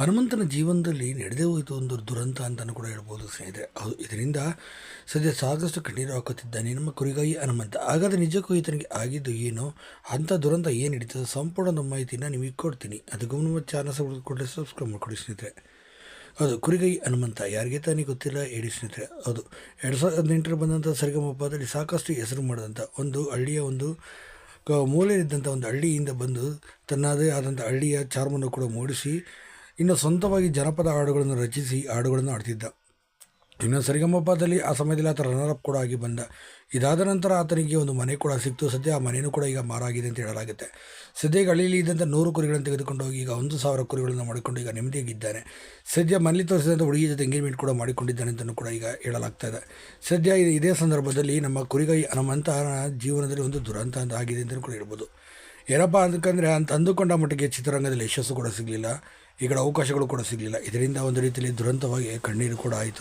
ಹನುಮಂತನ ಜೀವನದಲ್ಲಿ ನಡೆದೇ ಹೋಯಿತು ಒಂದು ದುರಂತ ಅಂತಲೂ ಕೂಡ ಹೇಳ್ಬೋದು ಸ್ನೇಹಿತರೆ. ಹೌದು, ಇದರಿಂದ ಸದ್ಯ ಸಾಕಷ್ಟು ಕಣ್ಣೀರು ಹಾಕುತ್ತಿದ್ದಾನೆ ನಮ್ಮ ಕುರಿಗಾಯಿ ಹನುಮಂತ. ಹಾಗಾದರೆ ನಿಜಕ್ಕೂ ಈತನಿಗೆ ಆಗಿದ್ದು ಏನು? ಅಂಥ ದುರಂತ ಏನು ಹಿಡಿತದೆ ಸಂಪೂರ್ಣ ಮಾಹಿತಿನ ನಿಮಗೆ ಕೊಡ್ತೀನಿ. ಅದಕ್ಕೂ ನಮ್ಮ ಚಾನಲ್ ಕೊಡಲಿ ಸಬ್ಸ್ಕ್ರೈಬ್ ಮಾಡಿಕೊಡಿ ಸ್ನೇಹಿತರೆ. ಹೌದು ಕುರಿಗೈ ಹನುಮಂತ. ಯಾರಿಗೆ ತಾನೇ ಗೊತ್ತಿಲ್ಲ, ಹೇಳಿ ಸ್ನೇಹಿತರೆ. ಹೌದು, ಎರಡು ಸಾವಿರದ ಹದಿನೆಂಟರ ಬಂದಂಥ ಸರಿಗಮಪದಲ್ಲಿ ಸಾಕಷ್ಟು ಹೆಸರು ಮಾಡಿದಂಥ ಒಂದು ಹಳ್ಳಿಯ ಒಂದು ಮೂಲೆಯಲ್ಲಿದ್ದಂಥ ಒಂದು ಹಳ್ಳಿಯಿಂದ ಬಂದು ತನ್ನದೇ ಆದಂಥ ಹಳ್ಳಿಯ ಚಾರ್ಮನ್ನು ಕೂಡ ಮೂಡಿಸಿ ಇನ್ನು ಸ್ವಂತವಾಗಿ ಜನಪದ ಹಾಡುಗಳನ್ನು ರಚಿಸಿ ಹಾಡುಗಳನ್ನು ಆಡ್ತಿದ್ದ ಇನ್ನು ಸರಿಗಮಪದಲ್ಲಿ ಆ ಸಮಯದಲ್ಲಿ ಆತ ರನ್ನರ್ ಅಪ್ ಕೂಡ ಆಗಿ ಬಂದ. ಇದಾದ ನಂತರ ಆತನಿಗೆ ಒಂದು ಮನೆ ಕೂಡ ಸಿಕ್ತು. ಸದ್ಯ ಆ ಮನೆಯೂ ಕೂಡ ಈಗ ಮಾರಾಗಿದೆ ಅಂತ ಹೇಳಲಾಗುತ್ತೆ. ಸದ್ಯ ಹಳ್ಳಿಯಲ್ಲಿ ಇದ್ದಂಥ ನೂರು ಕುರಿಗಳನ್ನು ತೆಗೆದುಕೊಂಡು ಹೋಗಿ ಈಗ ಒಂದು ಸಾವಿರ ಕುರಿಗಳನ್ನು ಮಾಡಿಕೊಂಡು ಈಗ ನೆಮ್ಮದಿಯಾಗಿದ್ದಾನೆ. ಸದ್ಯ ಮನೇಲಿ ತೋರಿಸಿದಂಥ ಹುಡುಗಿ ಜೊತೆ ಎಂಗೇಜ್ಮೆಂಟ್ ಕೂಡ ಮಾಡಿಕೊಂಡಿದ್ದಾನೆ ಅಂತಲೂ ಕೂಡ ಈಗ ಹೇಳಲಾಗ್ತಾ ಇದೆ. ಸದ್ಯ ಇದು- ಇದೇ ಸಂದರ್ಭದಲ್ಲಿ ನಮ್ಮ ಕುರಿಗಾಯಿ ಹನುಮಂತ ಜೀವನದಲ್ಲಿ ಒಂದು ದುರಂತ ಅಂತ ಆಗಿದೆ ಅಂತಲೂ ಕೂಡ ಹೇಳ್ಬೋದು. ಏನಪ್ಪ ಅದಕ್ಕಂದರೆ ಅಂತ ಅಂದುಕೊಂಡ ಮಟ್ಟಿಗೆ ಚಿತ್ರರಂಗದಲ್ಲಿ ಯಶಸ್ಸು ಕೂಡ ಸಿಗಲಿಲ್ಲ. ಈ ಕಡೆ ಅವಕಾಶಗಳು ಕೂಡ ಸಿಗಲಿಲ್ಲ. ಇದರಿಂದ ಒಂದು ರೀತಿಯಲ್ಲಿ ದುರಂತವಾಗಿ ಕಣ್ಣೀರು ಕೂಡ ಆಯಿತು.